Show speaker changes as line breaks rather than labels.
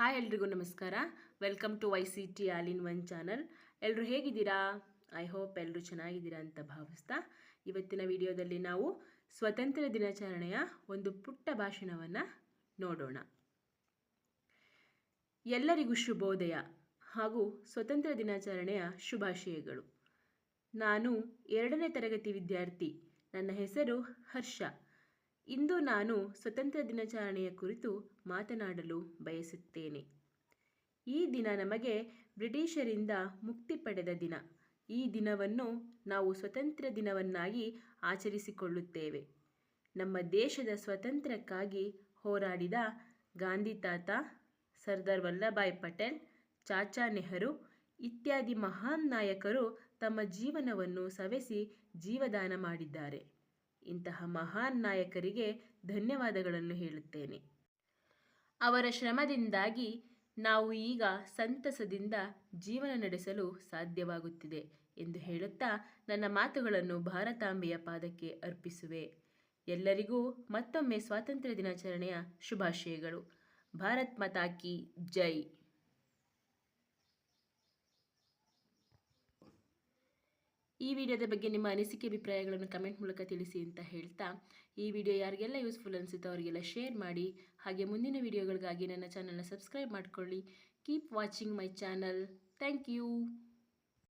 Hi ಎಲ್ರಿಗೂ ನಮಸ್ಕಾರ. Welcome to Y C T all in one channel ಎಲ್ಲರೂ ಹೇಗಿದ್ದೀರಾ? ಐ ಹೋಪ್ ಎಲ್ಲರೂ ಚೆನ್ನಾಗಿದ್ದೀರಾ ಅಂತ ಭಾವಿಸ್ತಾ ಇವತ್ತಿನ ವಿಡಿಯೋದಲ್ಲಿ ನಾವು ಸ್ವತಂತ್ರ ದಿನಾಚರಣೆಯ ಒಂದು ಪುಟ್ಟ ಭಾಷಣವನ್ನು ನೋಡೋಣ. ಎಲ್ಲರಿಗೂ ಶುಭೋದಯ ಹಾಗೂ ಸ್ವತಂತ್ರ ದಿನಾಚರಣೆಯ ಶುಭಾಶಯಗಳು. ನಾನು ಎರಡನೇ ತರಗತಿ ವಿದ್ಯಾರ್ಥಿ. ನನ್ನ ಹೆಸರು ಹರ್ಷ. ಇಂದು ನಾನು ಸ್ವತಂತ್ರ ದಿನಾಚರಣೆಯ ಕುರಿತು ಮಾತನಾಡಲು ಬಯಸುತ್ತೇನೆ. ಈ ದಿನ ನಮಗೆ ಬ್ರಿಟಿಷರಿಂದ ಮುಕ್ತಿ ಪಡೆದ ದಿನ. ಈ ದಿನವನ್ನು ನಾವು ಸ್ವತಂತ್ರ ದಿನವನ್ನಾಗಿ ಆಚರಿಸಿಕೊಳ್ಳುತ್ತೇವೆ. ನಮ್ಮ ದೇಶದ ಸ್ವಾತಂತ್ರ್ಯಕ್ಕಾಗಿ ಹೋರಾಡಿದ ಗಾಂಧಿ ತಾತ ಸರ್ದಾರ್ ವಲ್ಲಭಾಯ್ ಪಟೇಲ್, ಚಾಚಾ ನೆಹರು ಇತ್ಯಾದಿ ಮಹಾನ್ ನಾಯಕರು ತಮ್ಮ ಜೀವನವನ್ನು ಸವೆಸಿ ಜೀವದಾನ ಮಾಡಿದ್ದಾರೆ. ಇಂತಹ ಮಹಾನ್ ನಾಯಕರಿಗೆ ಧನ್ಯವಾದಗಳನ್ನು ಹೇಳುತ್ತೇನೆ. ಅವರ ಶ್ರಮದಿಂದಾಗಿ ನಾವು ಈಗ ಸಂತಸದಿಂದ ಜೀವನ ನಡೆಸಲು ಸಾಧ್ಯವಾಗುತ್ತಿದೆ ಎಂದು ಹೇಳುತ್ತಾ ನನ್ನ ಮಾತುಗಳನ್ನು ಭಾರತಾಂಬೆಯ ಪಾದಕ್ಕೆ ಅರ್ಪಿಸುವೆ. ಎಲ್ಲರಿಗೂ ಮತ್ತೊಮ್ಮೆ ಸ್ವಾತಂತ್ರ್ಯ ದಿನಾಚರಣೆಯ ಶುಭಾಶಯಗಳು. ಭಾರತ್ ಮಾತಾ ಕಿ ಜೈ. ಈ ವಿಡಿಯೋದ ಬಗ್ಗೆ ನಿಮ್ಮ ಅನಿಸಿಕೆ, ಅಭಿಪ್ರಾಯಗಳನ್ನು ಕಮೆಂಟ್ ಮೂಲಕ ತಿಳಿಸಿ ಅಂತ ಹೇಳ್ತಾ, ಈ ವಿಡಿಯೋ ಯಾರಿಗೆಲ್ಲ ಯೂಸ್ಫುಲ್ ಅನಿಸುತ್ತೋ ಅವರಿಗೆಲ್ಲ ಶೇರ್ ಮಾಡಿ, ಹಾಗೆ ಮುಂದಿನ ವಿಡಿಯೋಗಳಿಗಾಗಿ ನನ್ನ ಚಾನಲ್ನ ಸಬ್ಸ್ಕ್ರೈಬ್ ಮಾಡಿಕೊಳ್ಳಿ. Keep watching my channel thank you